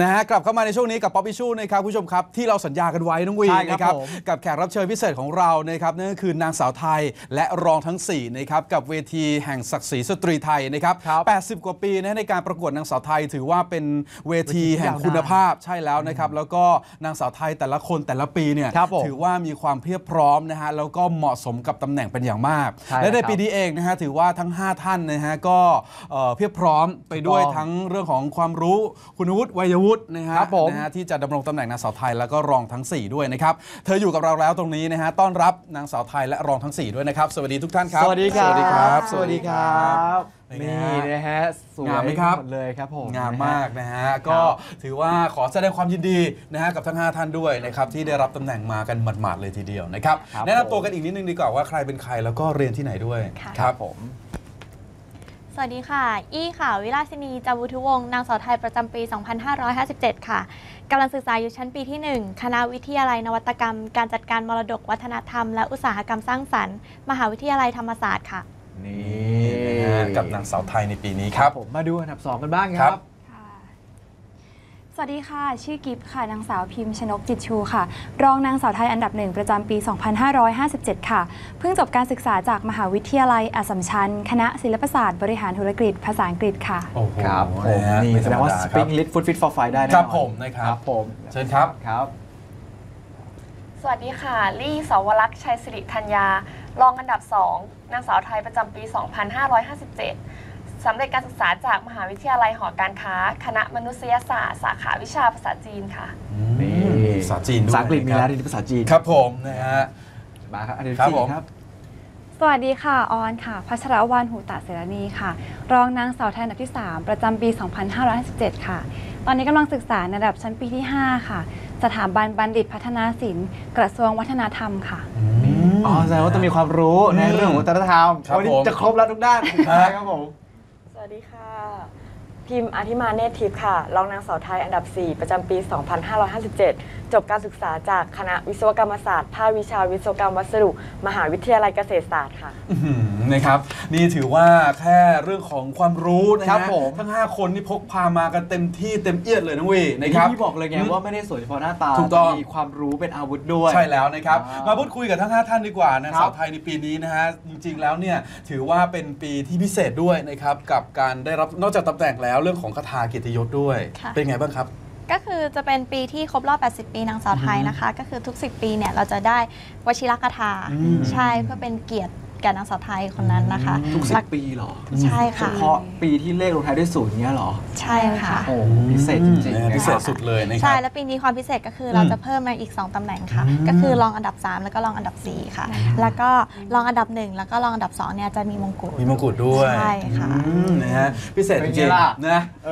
นะฮะกลับเข้ามาในช่วงนี้กับป๊อปปี้ชูนะครับคุณผู้ชมครับ ที่เราสัญญากันไว้น้องวีใช่ครับนะครับผม กับแขกรับเชิญพิเศษของเรานะครับนั่นก็คือนางสาวไทยและรองทั้ง4นะครับกับเวทีแห่งศักดิ์ศรีสตรีไทยนะครับครับ80 กว่าปีนะในการประกวดนางสาวไทย ถือว่าเป็นเวทีเวทีที่แห่งยาวนานคุณภาพใช่แล้วนะครับแล้วก็นางสาวไทยแต่ละคนแต่ละปีเนี่ยครับผมถือว่ามีความเพียบพร้อมนะฮะแล้วก็เหมาะสมกับตำแหน่งเป็นอย่างมาก ใช่และในครับ ปีนี้เองนะฮะถือว่าทั้ง 5 ท่านนะฮะก็เอ่อเพียบพร้อมไปด้วยถูกต้องทั้งเรื่องของความรู้คุณวุฒิวัยวุฒินะฮะครับผมนะฮะที่จะดำรงตำแหน่งนางสาวไทยแล้วก็รองทั้ง 4 ด้วยนะครับ เธออยู่กับเราแล้วตรงนี้นะฮะต้อนรับนางสาวไทยและรองทั้ง 4 ด้วยนะครับ สวัสดีทุกท่านครับ สวัสดีครับ สวัสดีครับ สวัสดีครับเป็นไงนี่ฮะนะฮะสวยงามไหมครับหมดเลยครับผมงามนะฮะมากนะฮะก็ถือว่าขอแสดงความยินดีนะฮะกับทั้ง 5 ท่านด้วยนะครับที่ได้รับตำแหน่งมากันหมาดๆเลยทีเดียวนะครับครับแนะนำตัวกันอีกนิดนึงดีกว่าว่าใครเป็นใครแล้วก็เรียนที่ไหนด้วยค่ะครับผมส วัสดีค่ะ อี้ค่ะ วิลาสินีจาวุทุวงศ์ นางสาวไทยประจำปี 2557 ค่ะ กำลังศึกษาอยู่ชั้นปีที่ 1 คณะวิทยาลัยนวัตกรรม การจัดการมรดกวัฒนธรรม และอุตสาหกรรมสร้างสรรค์ มหาวิทยาลัยธรรมศาสตร์ค่ะ นี่นี่นะฮะกับนางสาวไทยในปีนี้คครัรับ บผมมาดูอันดับ 2 กันบ้างคครัรับบค่ะส วัสดีค่ะ ชื่อกิฟต์ค่ะ นางสาวพิมพ์ชนกจิตชูค่ะ รองนางสาวไทยอันดับหนึ่งประจำปี 2557 ค่ะ เพิ่งจบการศึกษาจากมหาวิทยาลัยอัสสัมชัญ คณะศิลปศาสตร์บริหารธุรกิจภาษาอังกฤษค่ะ โอ้โหครับผมะฮะนี่ไม่แสธรดรงมว่าดาสคปริรับงลิ t ฟุตฟิตฟอร์ไฟได้แน่นอนครับผมนะครับครับผมเชิญครับ ครับ สวัสดีค่ะ ลี่สาวรักษ์ชัยสิริธัญญา รองอันดับ 2 นางสาวไทยประจำปี 2557 สำเร็จการศึกษาจากมหาวิทยาลัยหอการค้า คณะมนุษยศาสตร์ สาขาวิชาภาษาจีนค่ะ นี่ภาษาจีนด้วยภาษาอังกฤษมีแล้วนะทีนี้ภาษาจีนครับผมนะฮะมาครับอันดับครับสี่ผมครับสวัสดีค่ะ ออนค่ะ พัชรวรรณหูตะเสรณีค่ะ รองนางสาวไทยอันดับที่ 3 ประจำปี 2557 ค่ะ ตอนนี้กำลังศึกษาในระดับชั้นปีที่ 5 ค่ะ สถาบันบัณฑิตพัฒนาศิลป์ กระทรวงวัฒนธรรมค่ะ อ๋อ แสดงว่าต้องมีความรู้ในเรื่องของวัฒนธรรมครับวันนี้ผมจะครบแล้วทุกด้านใช่ครับผม สวัสดีค่ะ พิมพ์อธิมาเนตทิพย์ค่ะรองนางสาวไทยอันดับ 4 ประจำปี 2557 จบการศึกษาจากคณะวิศวกรรมศาสตร์ภาควิชาวิศวกรรมวัสดุ มหาวิทยาลัยเกษตรศาสตร์ค่ะอื้อหือนะครับ นี่ถือว่าแค่เรื่องของความรู้นะครัฮะบผม ทั้ง 5 คนนี่พกพามากันเต็มที่เต็มเอียดเลยนะเวีนะครับที่บอกเลยไงอืมว่าไม่ได้สวยเฉพาะหน้าตาถูกต้อง มีความรู้เป็นอาวุธด้วย ใช่แล้วนะครับ อ่ามมาพูดคุยกับทั้ง 5 ท่านดีกว่านางครับสาวไทยในปีนี้นะฮะจริงๆแล้วเนี่ยถือว่าเป็นปีที่พิเศษด้วยนะครับกับการได้รับนอกจากตำแหน่งแล้วเรื่องของคาถาเกียรติยศด้วย ค่ะ เป็นไงบ้างครับ ก็คือจะเป็นปีที่ครบรอบ 80 ปีนางสาวไทยนะคะ ก็คือทุก 10 ปีเนี่ยเราจะได้วชิรคาถาอืมใช่เพื่อเป็นเกียรติ แก่นางสาวไทยคนนั้นนะคะทุกสิแล้บวปีเหรอ ใช่เฉค่ะพาะปีที่เลขลงท้ายด้วยศูนย์เนี้ยเหรอ ใช่ค่ะ โอ้โหพิเศษจริงๆนะฮะนะพิเศครัษบสุดเลยนะคใช่รับ แล้วปีนี้ความพิเศษก็คือเราจะเพิ่มมาอีก 2ตำแหน่งค่ะ อืม ก็คือรองอันดับ 3 แล้วก็รองอันดับ 4 ค่ะ แล้วก็รองอันดับ 1 แล้วก็รองอันดับ2เนี่ยจะมีมงกุฎมีมงกุฎด้วย ใช่ค่ะ อืมนะฮะพิเศษจเป็นไงริงล่ะ ๆนะเอ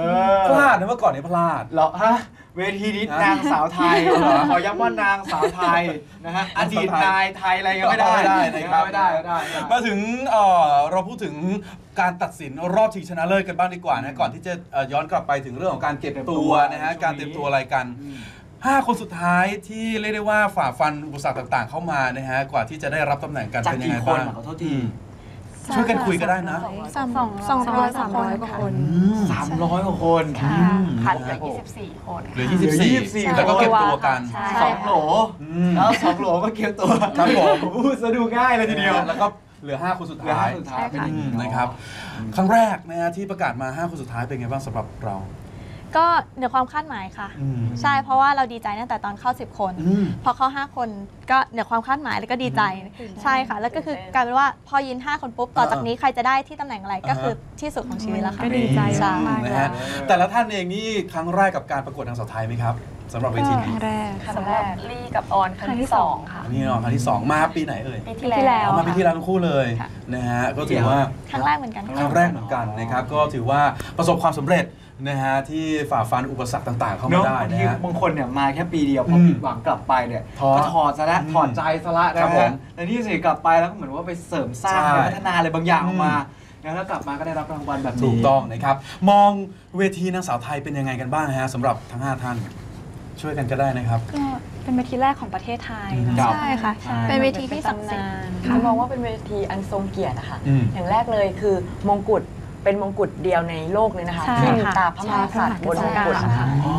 พลาดนะเมื่อก่อนนี้พลาด เหรอฮะ เวทีนี้ฮะนางสาวไทยเหรอขอย้ำว่านางสาวไทยนะฮะอดีตนายไทยอะไรยังไม่ได้ไม่ได้นะครับไม่ได้ไม่ได้ไม่ได้มาถึงเอ่อเราพูดถึงการตัดสินรอบชิงชนะเลิศกันบ้างดีกว่านะก่อนที่จะเอ่อย้อนกลับไปถึงเรื่องของการเก็บเตรียมตัตัววนะฮะช่วงนี้การเตรียมตัวอะไรกันห้าคนสุดท้ายที่เรียกได้ว่าฝ่าฟันอุปสรรคต่าง ๆ เข้ามานะฮะกว่าที่จะได้รับตำแหน่งกันจากเป็นยังกี่ไงคนบ้างอะขอโทษทีอืม ช่วยกันคุยก็ได้นะสองสองสองร้อยสามร้อยกว่าคน สามร้อยกว่าคนค่ะอืมคัดเหลือ24 คนเหลือเหลือ24 24 แล้วก็เก็บตัวกันใช่สองโหลอืมแล้วสองโหลก็เก็บตัวครับผมพูดซะดูง่ายเลยทีเดียวแล้วก็เหลือ 5 คนสุดเหลือท้าห้ายสุดท้ายเป็นอย่างอืมนี้นะครับ ครั้งแรกนะฮะที่ประกาศมา 5 คนสุดท้ายเป็นไงบ้างสำหรับเรา ก็เหนือความคาดหมายค่ะ อืม ใช่เพราะว่าเราดีใจตั้งแต่ตอนเข้า 10 คน อืม พอเข้า 5 คนก็เหนือความคาดหมายแล้วก็ดีใจใช่ค่ะ แล้วก็คือกลายเป็นว่าพอยิน 5 คนปุ๊บต่อจากนี้ใครจะได้ที่ตำแหน่งอะไรก็คือที่สุดของชีวิตแล้วค่ะ ก็ดีใจใช่ มากๆนะแล้ฮะวแต่ละท่านเองนี่ครั้งแรกกับการประกวดนางสาวไทยไหมครับสำหรับเวทีครั้นี้งแรก ครั้งแรกลี่กับออนครั้งที่2ค่ะอันนี้เนาะครั้งที่2มาปีไหนเอ่ยปีที่ปีที่แล้แล้ววเอามาปีที่แล้วทั้งคู่เลยค่ะนะฮะก็ถือว่า ครั้งแรกเหมือนกันคค่ะ รั้งแรกเหมือนกันนะครับ ก็ถือว่าประสบความสำเร็จ นะฮะที่ฝ่าฟันอุปสรรคต่าง ๆ เข้าเนมาอะได้บางนะทีฮะ บางคนเนี่ยมาแค่ปีเดียวพออืมผิดหวังกลับไปเนี่ยท้อก็ถอดซะแล้วอืมถอดใจซะละครันะบผฮะมแต่นี่สิกลับไปแล้วก็เหมือนว่าไปเสริมสร้างใช่ ไปพัฒนาอะไรบางอย่างออกมาอืมแล้วกลับมาก็ได้รับรางวัลแบบนี้ ถูกต้องนะครับ มองเวทีนางสาวไทยเป็นยังไงกันบ้างฮะสำหรับทั้ง 5 ท่าน ช่วยกันก็ได้นะครับ ก็เป็นเวทีแรกของประเทศไทยเนอะครับ ใช่ค่ะ ใช่เป็นเวทีที่ศักดิ์สิทธิ์นานค่ะมองว่าเป็นเวทีอันทรงเกียรตินะคะอืมอย่างแรกเลยคือมงกุฎ เป็นมงกุฎเดียวในโลกเลยนะคะใช่ที่มีค่ะตาพระมหากษัตริย์บนมงกุฎใช่ค่ะ อ๋อ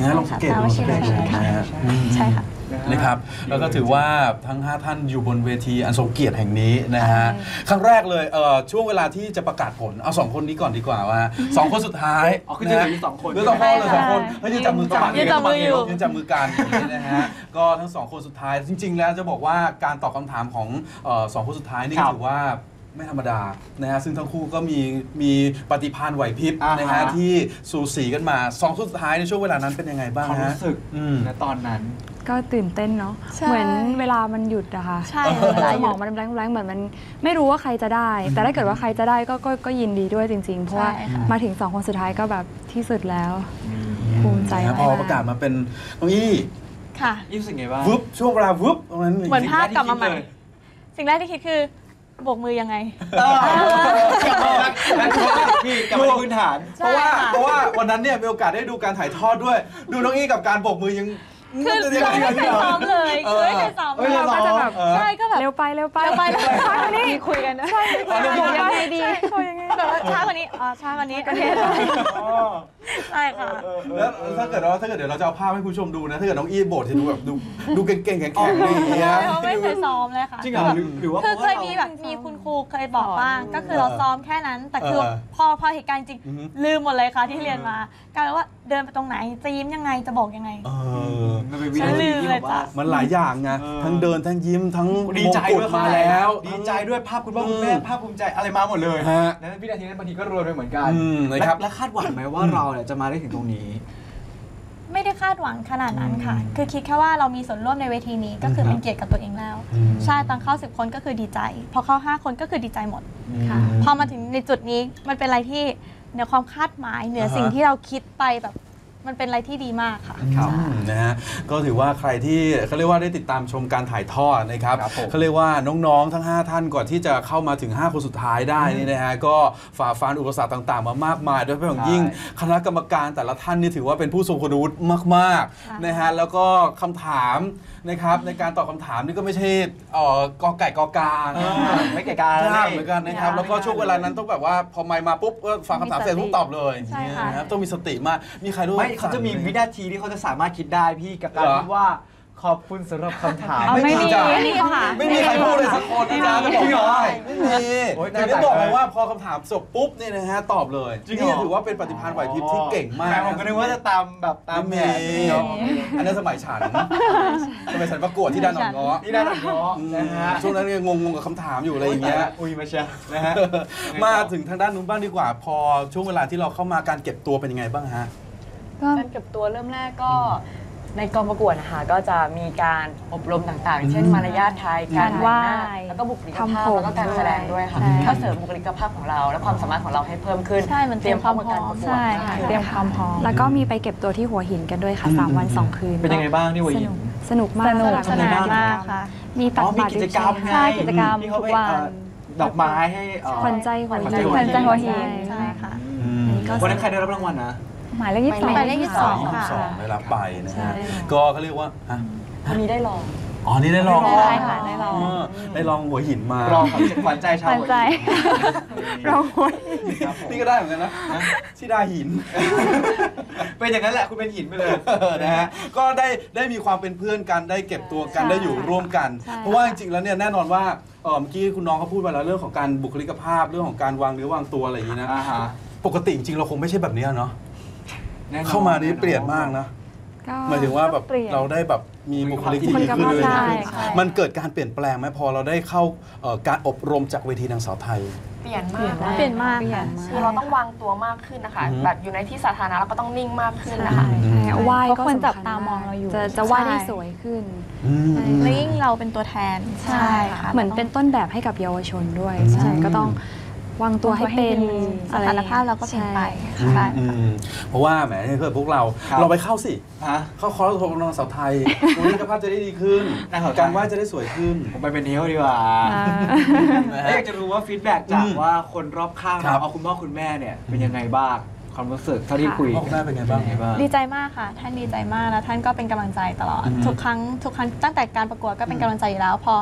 นะลองสังเกตดูลองสังเกตดูนะฮะอืม ใช่ค่ะ นะครับแล้วก็ถือว่าทั้ง 5 ท่านอยู่บนเวทีอันทรงเกียรติแห่งนี้นะฮะครั้งแรกเลยเอ่อช่วงเวลาที่จะประกาศผลเอาสองคนนี้ก่อนดีกว่าว่าสองคนสุดท้ายอ๋อคือจะเหลืออยู่สองคน เหลือสองคนเหลือสองคนเฮ้ยยืนจับมือกันยืนจับมืออยู่ ยืนจับมือกันอย่างนี้นะฮะก็ทั้งสองคนสุดท้ายจริง ๆ แล้วจะบอกว่าการตอบคำถามของเอ่อสองคนสุดท้ายนี่ครับ ถือว่า ไม่ธรรมดานะฮะซึ่งทั้งคู่ก็มีมีปฏิภาณไหวพริบอ่าฮะ นะฮะที่สูสีกันมาสองคนสุดท้ายในช่วงเวลานั้นเป็นยังไงบ้างความฮะรู้สึกอืมณตอนนั้น ก็ตื่นเต้นเนาะ ใช่ เหมือนเวลามันหยุดอะค่ะใช่เวลาสมองมันแบงค์แบงค์เหมือนมันไม่รู้ว่าใครจะได้ แต่ถ้าเกิดว่าใครจะได้ก็ก็ก็ยินดีด้วยจริง ๆ เพราะว่าใช่ค่ะ มาถึงสองคนสุดท้ายก็แบบที่สุดแล้ว ภูมิใจนะมากพอประกาศมาเป็นน้องอี้ค่ะ นี่รู้สึกไงบ้าง วึบช่วงเวลาวึบตรงนั้นเหมือนภาพกลับมาใหม่ สิ่งแรกที่คิดเลยสิ่งแรกที่คิดคือโบกมือยังไง นั่นคือว่าพี่กลับมาที่พื้นฐาน เพราะว่าใช่ค่ะ เพราะว่าวันนั้นเนี่ยมีโอกาสได้ดูการถ่ายทอดด้วย ดูน้องอี้กับการโบกมือยังคือเราไม่เคยซ้อมเลยเอคืออไม่เคยซ้อมเออเราก็จะแบบ เออ ใช่ก็แบบเร็วไปเร็วไปเร็วไปเร็วไปช้ากว่านี้มีคุยกันนะอ๋อเดี๋ยวบอกยังไงดี แบบว่าช้ากว่านี้อ๋อช้ากว่านี้โอเคใช่ค่ะ แล้วถ้าเกิดว่าถ้าเกิดเดี๋ยวเราจะเอาภาพให้คุณผู้ชมดูนะ ถ้าเกิดน้องอี้โบดจะดูแบบดูดูเก่งๆแข็งๆอะไรอย่างเงี้ย เพราะไม่เคยซ้อมเลยค่ะ จริงเหรอหรือหรือว่าคือพเคราะยว่ามีราแบบมีคุณครูเคยบอกบ้าง ก็คือเราซ้อมแค่นั้น แต่คือเออพอพอเหตุการณ์จริงอือฮึ ลืมหมดเลยค่ะที่เรียนมากลายเป็นว่าเดินไปตรงไหนจะยิ้มยังไงจะบอกยังไง เออ มันเป็นวิฉันานทีลืมที่เลแบยบว่าจ้ะมันหลายอย่างไงเออ ทั้งเดินทั้งยิ้มทั้งดีใจมงกุด้วยฎมาแล้ว ดีใจด้วยภาพคุณพ่อคุณแม่ภาพภูมิใจอะไรมาหมดเลยฮะนั้นวินาทีนั้นบางทีก็รวยไปเหมือนกันอืมนะครับและและคาดหวังไหมว่าเราเนี่ยจะมาได้ถึงตรงนี้ ไม่ได้คาดหวังขนาดนั้นค่ะ คือคิดแค่ว่าเรามีส่วนร่วมในเวทีนี้ก็คือเป็นเกียรติกับตัวเองแล้วอืมใช่ตอนเข้าสิบคนก็คือดีใจ พอเข้าห้าคนก็คือดีใจหมดค่ะ พอมาถึงในจุดนี้มันเป็นอะไรที่เหนือความคาดหมายเหนืออ่าฮะสิ่งที่เราคิดไปแบบ มันเป็นอะไรที่ดีมากค่ะ ครับอืมนะฮะก็ถือว่าใครที่เขาเรียกว่าได้ติดตามชมการถ่ายทอดนะครับครับผม เขาเรียกว่าน้องๆทั้ง 5 ท่านก่อนที่จะเข้ามาถึง 5 คนสุดท้ายได้นี่นะฮะก็ฝ่าฟันอุปสรรคต่างๆ มามากมาย โดยเฉพาะอย่างยิ่งใช่คณะกรรมการแต่ละท่านนี่ถือว่าเป็นผู้ทรงคุณวุฒิมากค่ะ ๆนะฮะแล้วก็คำถามนะครับในการตอบคำถามนี่ก็ไม่ใช่เอ่อกอไก่กอกาเออไม่เก่การยากเหมือนกันนะครับยากแล้วก็ช่วงเวลานั้นต้องแบบว่าพอไมค์มาปุ๊บก็ฟังคำถามเสร็จปุ๊บตอบเลยใช่ค่ะ นะครับต้องมีสติมากมีใครรู้ไม่เขาจะมีวินาทีที่เขาจะสามารถคิดได้พี่กับการเหรอพูดว่าขอบคุณสำหรับคำถามเอาไม่มีจ้ะไม่มีค่ะไม่มีใครพูดเลยสักคนนะจ๊ะจะบอกจริงเหรอได้ไม่มีโอ๊ยถึงได้น่าบอกเลแปลยกว่าพอคำถามจบปุ๊บเนี่ยนะฮะตอบเลยจริงเหรอนี่ถือว่าเป็นปฏิภาณไหวพริบที่เก่งมากแผมก็นึกว่าจะตามแบบตามแผนไม่มีเนาะอันนั้นสมัยฉันสมัยฉันประกวดที่ด้านหนองง้อนี่ได้หนักเนาะอืมนะฮะช่วงนั้นยังงงๆกับคำถามอยู่อะไรอย่างเงี้ยอุ้ยมาเชียร์นะฮะมาถึงทางด้านนู้นบ้างดีกว่า พอช่วงเวลาที่เราเข้ามาการเก็บตัวเป็นยังไงบ้างฮะ ก็ การเก็บตัวเริ่มแรกก็ในกองประกวดนะคะก็จะมีการอบรมต่างๆ เช่นอืมมารยาทไทยการไหว้แต่งหน้าแล้วก็บุคลิกภาพทำผมแล้วก็การแสดงด้วยค่ะใช่เพื่อเสริมบุคลิกภาพของเรา และความสามารถของเราให้เพิ่มขึ้นใช่มันเตรียมพร้อมกับการประกวดใช่ค่ะขึ้นเตรียมความพร้อม แล้วก็มีไปเก็บตัวที่หัวหินกันด้วยค่ะอืม3วัน 2 คืนเป็นยังไงบ้างที่หัวสหินนุกสนุกมากสนุกค่ะสนานกิจรรมากค่ะ มีตัอ๋กอมีบาตรกิจกรรมใช่ไงกิจกรรมที่เขาทุไปกวัน เอ่อดอกไม้ให้เอ่อ ขวัญใจหัวหินขวัญใจหัวหิน ใช่ค่ะ อืมก็วันนั้นใครได้รับรางวัลนะ หมายเลขยี่สิบสองหมายเลขยี่สิบสองค่ะ สองได้รับไปนะใช่ฮะ ก็เขาเรียกว่าฮะวันนี้ได้ลอง อ๋อ นี่ได้ลองได้ค่ะได้ลองได้ลองหัวหินมา รองขวัญใจชาวขวัญใจ เราเราหัวหินครับผมนี่ก็ได้เหมือนกันนะที่ดาหิน เป็นอย่างนั้นแหละคุณเป็นหินไปเลยนะฮะก็ได้ได้มีความเป็นเพื่อนกันได้เก็บตัวกันใช่ได้อยู่ร่วมกัน ใช่ เพราะว่าจริงๆแล้วเนี่ยแน่นอนว่าเอ่อเมื่อกี้คุณน้องเขาพูดไปแล้วเรื่องของการบุคลิกภาพเรื่องของการวางเนื้อวางตัวอะไรอย่างนี้นะ อ่าฮะ ปกติจริงๆเราคงไม่ใช่แบบนี้เนาะ แน่นอนเข้ามานี้เปลี่ยนมากนะก็หมายถึงว่าแบบเปลี่ยน เราได้แบบมีบุคลิกที่ดีขึ้นบุคลิเลยกภาพนะใช่ มันเกิดการเปลี่ยนแปลงไหมพอเราได้เข้าเอ่อการอบรมจากเวทีนางสาวไทย เปลี่ยนมากเปลี่ยนมากเปลี่ยนค่ะมากคือเราต้องวางตัวมากขึ้นนะคะ อือฮึ แบบอยู่ในที่สาธารณะเราก็ต้องนิ่งมากขึ้นนะคะ ใช่ไหว้เพราะก็คนสำจับญตามองเราอยู่จะจะไหว้ใช่ได้สวยขึ้น อืมใช่แล้วยิ่งเราเป็นตัวแทนใช่ค่ะ เหมือนเป็นต้นแบบให้กับเยาวชนด้วยอืมใช่ก็ต้อง วางตัวให้เป็นสถานภาพเราก็เปลี่ยนไปอืมใช่อืมเพราะว่าแหมเนี่ยเพื่อนพวกเราครับเราไปเข้าสิฮะเข้าคอร์สอบรมนางสาวไทยบุคลิกภาพจะได้ดีขึ้นน่าสนใจการไหว้จะได้สวยขึ้นผมไปเป็นเทลดีกว่าอ่านะแล้วฮะอยากจะรู้ว่าฟีดแบ็กจากอืมว่าคนรอบข้างครัเราบเอาคุณพ่อคุณแม่เนี่ยเป็นยังไงบ้างความรู้สึกเท่าที่ค่ะคุยพ่อคุณแม่เป็นไงบ้างเป็นไงบ้างดีใจมากค่ะ ท่านดีใจมากแล้วท่านก็เป็นกำลังใจตลอดอือฮึทุกครั้งทุกครั้งตั้งแต่การประกวดก็เป็นกำลังใจอยู่แล้ว พอ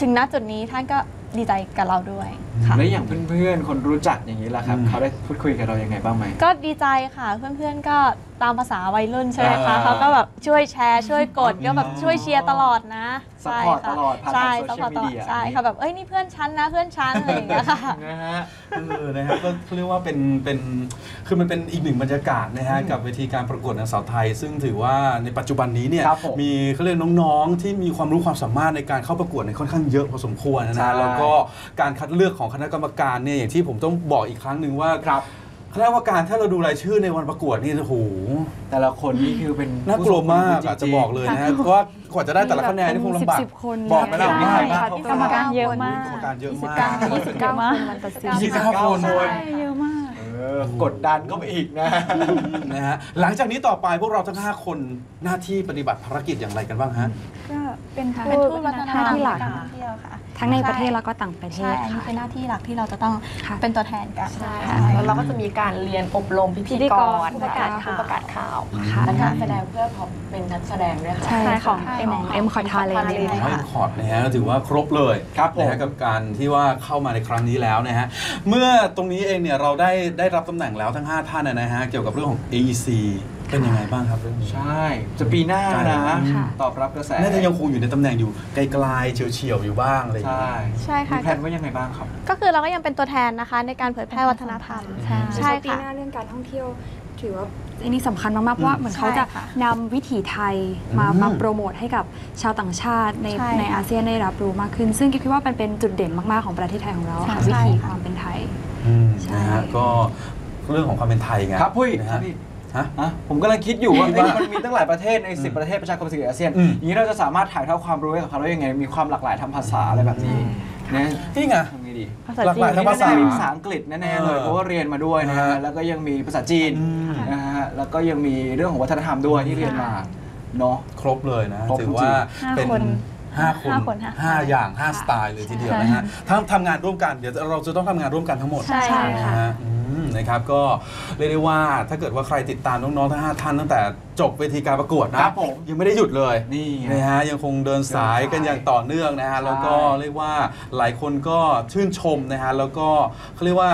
ถึงณจุดนี้ท่านก็ ดีใจกับเราด้วยค่ะ แล้วอย่างเพื่อนๆ คนรู้จักอย่างนี้ล่ะครับอืมเขาได้พูดคุยกับเรายังไงบ้างไหม ก็ดีใจค่ะเพื่อนๆก็ตามภาษาวัยรุ่นใช่ไหมคะอ่า เขาก็แบบช่วยแชร์ช่วยกดอืมก็แบบช่วยเชียร์ตลอดนะซัพใช่พอร์ตค่ะตลอดผ่านใช่ทางซัพพอร์ตตลอด social media ใช่ค่ะแบบเอ้ยนี่เพื่อนฉันนะเพื่อนฉันอะไรอย่างเงี้ยค่ะ นะฮะเออนะฮะก็เขาเรียกว่าเป็นเป็นคือมันเป็นอีกหนึ่งบรรยากาศนะฮะอืมกับเวทีการประกวดนางสาวไทย ซึ่งถือว่าในปัจจุบันนี้เนี่ยครับผมมีเขาเรียกน้องๆ ที่มีความรู้ความสามารถในการเข้าประกวดในยค่อนข้างเยอะพอสมควรนะใช่ ฮะแล้วก็การคัดเลือกของคณะกรรมการเนี่ยอย่างที่ผมต้องบอกอีกครั้งหนึ่งว่า ครับ คณะกรรมการถ้าเราดูรายชื่อในวันประกวดนี่โอ้โหแต่ละคนนี่คือเป็นน่ากลัวมากผู้ทรงคุณวุฒิอาจจะบอกเลยนะฮะเพราะว่ากว่าจะได้แต่ละคะแนนนี่คงลำบากสิบคนบอกไหมล่ะมีใครบ้างใช่กรรมการเยอะมากกรรมการเยอะมากยี่สิบเก้าคนวันตัดสินยี่สิบเก้าคนใช่เยอะมากเออกดดันก็ไปอีกนะนะฮะหลังจากนี้ต่อไปพวกเราทั้ง 5 คน หน้าที่ปฏิบัติภารกิจอย่างไรกันบ้างฮะ ก็เป็นเป็นทูตวัฒนธรรมที่หลัก การท่องเที่ยวค่ะทั้งในประเทศแล้วก็ต่างประเทใช่ศอันนี้ค่ะเป็นหน้าที่หลักที่เราจะต้องค่ะ เป็นตัวแทนกันใช่ค่ะแล้วเราก็จะมีการเรียนอบรมพิพิธีธีกกรรผู้ประกาศข่าวประกาศข่าวค่ะ และการแสดงเพื่อของเป็นนักแสดงด้วยค่ะ ใช่ของใช่เอ็มของเอ็มคอร์ทาเลน Talent เลยไมค่ะคอร์ดนะฮะถือว่าครบเลยครับผม นะฮะกับการที่ว่าเข้ามาในครั้งนี้แล้วนะฮะเมื่อตรงนี้เองเนี่ยเราได้ได้รับตำแหน่งแล้วทั้ง 5 ท่านนะฮะเกี่ยวกับเรื่องของ AEC เป็นยังไงบ้างครับเรื่องนี้ ใช่ จะปีหน้านะ ค่ะ ตอบรับกระแสน่าจะยังคงอยู่ในตำแหน่งอยู่ไกลๆเฉียวๆอยู่บ้างอะไรอย่างใช่เงี้ย ใช่ค่ะ มีแผนว่ายังไงบ้างครับ ก็คือเราก็ยังเป็นตัวแทนนะคะ ในการเผยแพร่วัฒนธรรม ใช่ ใช่ปีค่ะ หน้าเรื่องการท่องเที่ยว ถือว่าอันนี้สำคัญมากๆเพราะว่าเหมือนเขาจะใช่ค่ะนำวิถีไทยมาอืม มาโปรโมทให้กับชาวต่างชาติในใช่ในอาเซียนได้รับรู้มากขึ้น ซึ่งคิดว่ามันเป็นจุดเด่นมากๆของประเทศไทยของเราค่ะใช่วิถีค่ะ ความเป็นไทย อืมใช่นะฮะก็เรื่องของความเป็นไทยไงครับพุ้ยนะครัฮะบพี่ ฮะอะผมกำลังคิดอยู่ว่าคิดเอ๊ะว่ามันมีตั้งหลายประเทศในอืม10 ประเทศประชาคมเศรษฐกิจอาเซียนอืมอย่างนี้เราจะสามารถถ่ายทอดความรู้ให้กับเขาได้ยังไง มีความหลากหลายทางภาษาอะไรแบบนี้นะนี่ไงทำไงดีภาษาหลากหลายจีนทางภาษาแน่ๆมีภาษาอังกฤษแน่ๆเลยเออเพราะว่าเรียนมาด้วยนะฮะฮะแล้วก็ยังมีภาษาจีนอืมนะฮะแล้วก็ยังมีเรื่องของวัฒนธรรมด้วยที่เรียนมาเนาะครบเลยนะครบถืจริองว่าห้าเป็นคนห้าคนห้าคนห้าห้าสไตล์อย่างห้าสไตล์เลยทีเดียวนะฮะทั้งทำงานร่วมกันเดี๋ยวเราจะต้องทำงานร่วมกันทั้งหมดใช่ค่ะนะฮะอื มนะครับก็เรียกได้ว่าถ้าเกิดว่าใครติดตามน้องๆทั้งห้าท่านตั้งแต่จบเวทีการประกวดนะ ครับผมยังไม่ได้หยุดเลยนี่ไงนะฮะยังคงเดินสายกันอย่างต่อเนื่องนะฮะใช่แล้วก็เรียกว่าหลายคนก็ชื่นชมนะฮะแล้วก็เขาเรียกว่า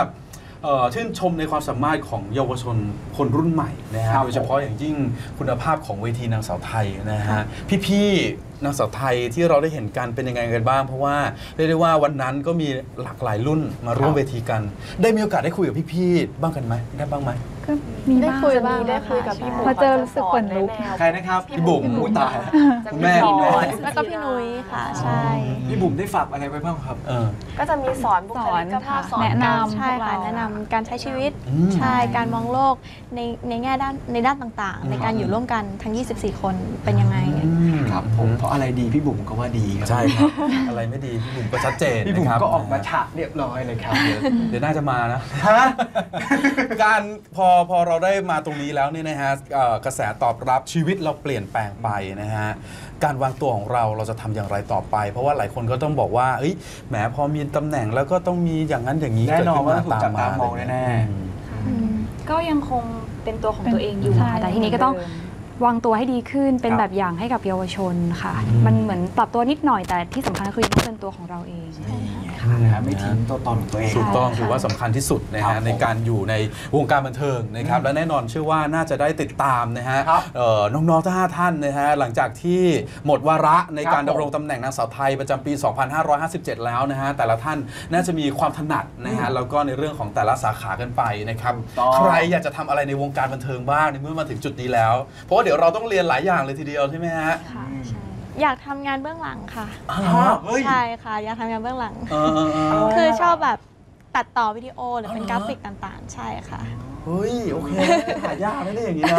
เอ่อชื่นชมในความสามารถของเยาวชน คนรุ่นใหม่นะฮะครับโดยเฉพาะอย่างยิ่งคุณภาพของเวทีนางสาวไทยนะฮะพี่ๆนางสาวไทยที่เราได้เห็นกันเป็นยังไงกันบ้าง เพราะว่าเรียกได้ว่าวันนั้นก็มีหลากหลายรุ่นมาร่วมเวทีกัน ได้มีโอกาสได้คุยกับพี่ๆบ้างกันไหมได้บ้างไหมก็มีได้บ้างคุยจะบ้ามีงได้นะะคุยกับพี่ใช่บุ๋มพอเจอรู้สึกขนลุกเขาจะสอแวใครนะครับพี่บุ๋มอุ๊ยตายจะแม่พี่บุ๋มแล้วก็พี่นุ้ยค่ะใช่พี่บุ๋มได้ฝากอะไรไว้บ้างครับเออก็จะมีสอนบุคลิกภาพสอนแนะนำการใช่ค่ะแนะนำการใช้ชีวิตอืมใช่การมองโลกในในแง่ด้านในด้านต่างๆ ในการอยู่ร่วมกันทั้ง 24 คนเป็นยังไง ครับผมเพราะอะไรดีพี่บุ๋มก็ว่าดีครัใช่ครับ อะไรไม่ดีพี่บุ๋มก็ชัดเจนพี่บุ๋มนะครับก็ออกมาฉะเรียบร้อยเลยครับเดี๋ยวเดี๋ยวน่าจะมานะ ฮะ การพอพอเราได้มาตรงนี้แล้วเนี่ยนะฮะเอ่อกระแสตอบรับชีวิตเราเปลี่ยนแปลงไปนะฮะการวางตัวของเราเราจะทำอย่างไรต่อไป เพราะว่าหลายคนก็ต้องบอกว่าเอ้ยแหมพอมีตำแหน่งแล้วก็ต้องมีอย่างนั้นอย่างนี้แน่นอนเกิดขึ้ว่าถูกจับตามองะไรแน่ๆเงี้ยอืม ก็ยังคงเป็นตัวของตัวเองอยู่ใช่ค่ะแต่ทีนี้ก็ต้อง วางตัวให้ดีขึ้นเป็นครับ แบบอย่างให้กับเยาวชนค่ะอืมมันเหมือนปรับตัวนิดหน่อยแต่ที่สำคัญก็คือยังต้องเป็นตัวของเราเอง นะฮะไม่ทิ้งตัวตนของตัวเอง ถูกต้องใช่ค่ะ ถือว่าสำคัญที่สุดนะครัฮะบผมในการอยู่ในวงการบันเทิงนะครับอืมและแน่นอนเชื่อว่าน่าจะได้ติดตามนะฮะครับเอ่อน้องๆทั้งห้าท่านนะฮะหลังจากที่หมดวาระในการครับผมดำรงตำแหน่งนางสาวไทยประจำปี 2557 แล้วนะฮะแต่ละท่านน่าจะมีความถนัดนะฮะแล้วก็ในเรื่องของแต่ละสาขากันไปนะครับถูกต้อง ใครอยากจะทำอะไรในวงการบันเทิงบ้างในเมื่อมาถึงจุดนี้แล้วเพราะว่าเดี๋ยวเราต้องเรียนหลายอย่างเลยทีเดียวใช่ไหมฮะค่ะใช่อยากทำงานเบื้องหลังค่ะ อ้าวเฮ้ยใช่ค่ะ อยากทำงานเบื้องหลัง เออเออเออ คือชอบแบบตัดต่อวิดีโอหรือเป็นอ๋อเหรอกราฟิกต่างๆ ใช่ค่ะ เฮ้ย โอเคหายากไม่ได้อย่างนี้นะ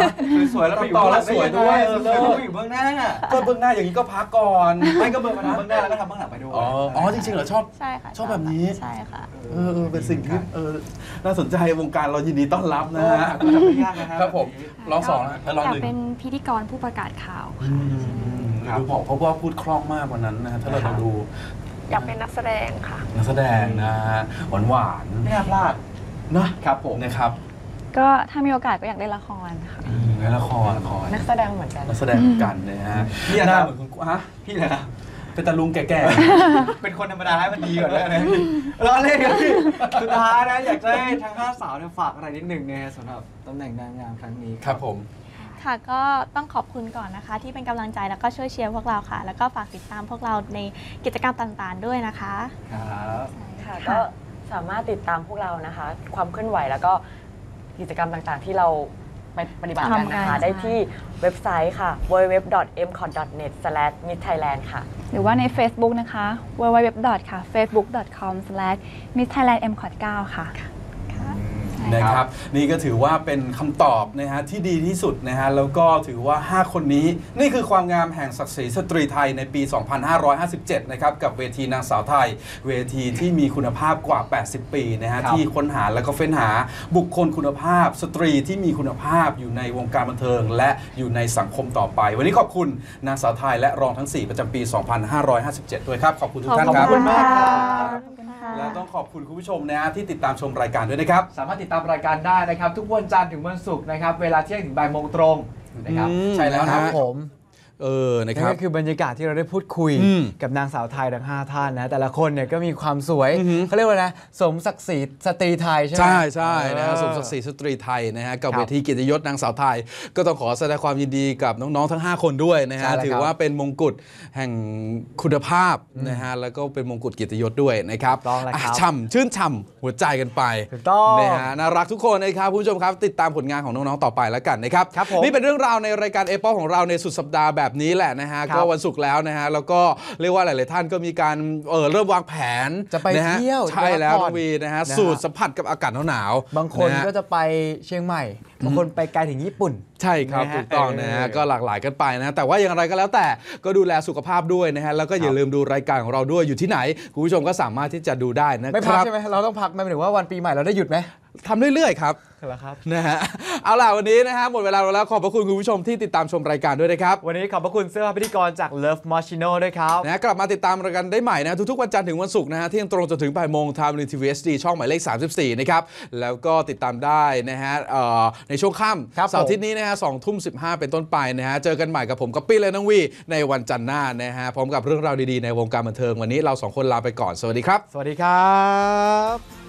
สวยๆแล้วไปอยู่ต่อเบื้องหแล้ลัวงสวยด้วยเอเอออสวยแล้วไปอยู่เบื้องหน้าก็เบื้องหน้าอย่างนี้ก็พักก่อนไม่ก็เบื้องมาทำเบื้องหน้าแล้วก็ทำเบื้องหลังไปด้วยอ๋ออ๋อจริงๆเหรอชอบใช่ค่ะชอบแบบนี้ใช่ค่ะเออเออเป็นสิ่งที่เออน่าสนใจวงการเรายินดีต้อนรับนะฮะก็ทำไม่ยากนะฮะครับผมลองสองนะแล้วลองอยากหนึ่งเป็นพิธีกรผู้ประกาศข่าวอืมครับดูบอกเพราะว่าพูดคล่องมากวันนั้นนะฮะถ้าเราดูอยากเป็นนักแสดงค่ะ นักแสดงนะฮะหวานหวานๆไม่น่าพลาดนะครับผมนะครับ ก็ถ้ามีโอกาสก็อยากได้ละครค่ะอืมและละครละครนักแสดงเหมือนกัน นักแสดงเหมือนกันนะฮะพี่อะหน้าครับเหมือนคุณฮะพี่เลยนะเป็นตาลุงแก่เป็นคนธรรมดาให้มันดีก่อนแล้วนะล้อเล่นครับพี่สุดท้ายนะอยากจะให้ทั้งห้าสาวเนี่ยฝากอะไรนิดหนึ่งนะฮะสำหรับตำแหน่งนางงามครั้งนี้ๆครับผมค่ะก็ต้องขอบคุณก่อนนะคะ ที่เป็นกำลังใจแล้วก็ช่วยเชียร์พวกเราค่ะ แล้วก็ฝากติดตามพวกเราในกิจกรรมต่างๆ ด้วยนะคะ ครับค่ะก็สามารถติดตามพวกเรานะคะ ความเคลื่อนไหวแล้วก็ กิจกรรมต่างๆ ที่เราไปปฏิบัติกันนะทำกัคะ น ได้ที่เว็บไซต์ค่ะ www.mcot.net/mithailand ค่ะ หรือว่าใน Facebook นะคะ www. ค่ะ facebook.com/misthailandmcot9 ค่ะ นะครับ นี่ก็ถือว่าเป็นคำตอบนะฮะที่ดีที่สุดนะฮะแล้วก็ถือว่า 5 คนนี้ นี่คือความงามแห่งศักดิ์ศรีสตรีไทยในปี 2557 นะครับ กับเวทีนางสาวไทย เวทีที่มีคุณภาพกว่า 80 ปีนะฮะครับ ที่ค้นหาแล้วก็เฟ้นหาบุคคลคุณภาพ สตรีที่มีคุณภาพอยู่ในวงการบันเทิง และอยู่ในสังคมต่อไป วันนี้ขอบคุณนางสาวไทยและรองทั้ง 4 ประจำปี 2557 ด้วยครับ ขอบคุณทุกท่านครับ ขอบคุณมากครับ และต้องขอบคุณคุณผู้ชมนะฮะที่ติดตามชมรายการด้วยนะครับ สามารถติดตามรายการได้นะครับ ทุกวันจันทร์ถึงวันศุกร์นะครับ เวลาเที่ยงถึงบ่ายโมงตรงนะครับอืมใช่แล้วนะคฮะรับผม เออนะคนั่นรับก็คือบรรยากาศที่เราได้พูดคุยอืมกับนางสาวไทยทั้ง5ท่านนะแต่ละคนเนี่ยก็มีความสวยอือหือเขาเรียกว่านะสมศักดิ์ศรีสตรีไทยใช่ไหมใช่ใช่นะฮะเออสมศักดิ์ศรีสตรีไทยนะฮะกับครับเวทีเกียรติยศนางสาวไทย ก็ต้องขอแสดงความยินดีกับน้องๆทั้ง 5 คนด้วยนะใช่ฮะแล้วครับถือว่าเป็นมงกุฎแห่งคุณภาพนะฮะแล้วก็เป็นมงกุฎเกียรติยศด้วยนะครับถูกต้องแล้วครับะฉ่ำชื่นฉ่ำหัวใจกันไปถูกต้องนะฮะน่ารักทุกคนนะครับคุณผู้ชมครับ ติดตามผลงานของน้องๆต่อไปแล้วกันนะครับครับผมนี่เป็นเรื่องราวในรายการเอ o ของเราในสุดสัปดาห์แบบนี้แหละนะฮะครับก็วันศุกร์แล้วนะฮะแล้วก็เรียกว่าหลาย ๆ ท่านก็มีการเออเริ่มวางแผนจะไปนฮเที่ยวใช่แล้วจะไปพักผ่น้ออนงวีนะฮะนะฮะสูตรสัมผัสกับอากาศหนาวๆบางคนนะฮะก็จะไปเชียงใหม่บางคนไปไกลถึงญี่ปุ่นใช่ครับนะฮะถูกต้องนะฮะเออก็หลากหลายกันไปนะ แต่ว่าอย่างไรก็แล้วแต่ก็ดูแลสุขภาพด้วยนะฮะแล้วก็อย่าลืมดูรายการของเราด้วยอยู่ที่ไหนคุณผู้ชมก็สามารถที่จะดูได้นะไม่คพักรับใช่ไหมเราต้องพักไหมหมายถึงว่าวันปีใหม่เราได้หยุดไหม ทำเรื่อยๆครับเหรอครับนะฮะเอาล่ะวันนี้นะฮะหมดเวลาแล้วขอบพระคุณคุณผู้ชมที่ติดตามชมรายการด้วยนะครับ วันนี้ขอบพระคุณเสื้อผ้าพิธีกรจาก Love Moschino ด้วยครับนะกลับมาติดตามรายการได้ใหม่นะทุกๆวันจันทร์ถึงวันศุกร์นะฮะเที่ยงตรงจนถึงบ่ายโมงทางทีวีเอสดีช่องหมายเลข 34 นะครับ แล้วก็ติดตามได้นะฮะเอ่อในช่วงค่ครับำเสาร์อาทิตย์นี้นะฮะสองทุ่มสิเป็นต้นไปนะฮะเจอกันใหม่กับผมกับปี้และน้องวีในวันจันทร์หน้านะฮะพร้อมกับเรื่องราวดีๆในวงการบันเทิงวันนี้เราสองคนลาไปก่อนสวัสดีครับ สวัสดีครับ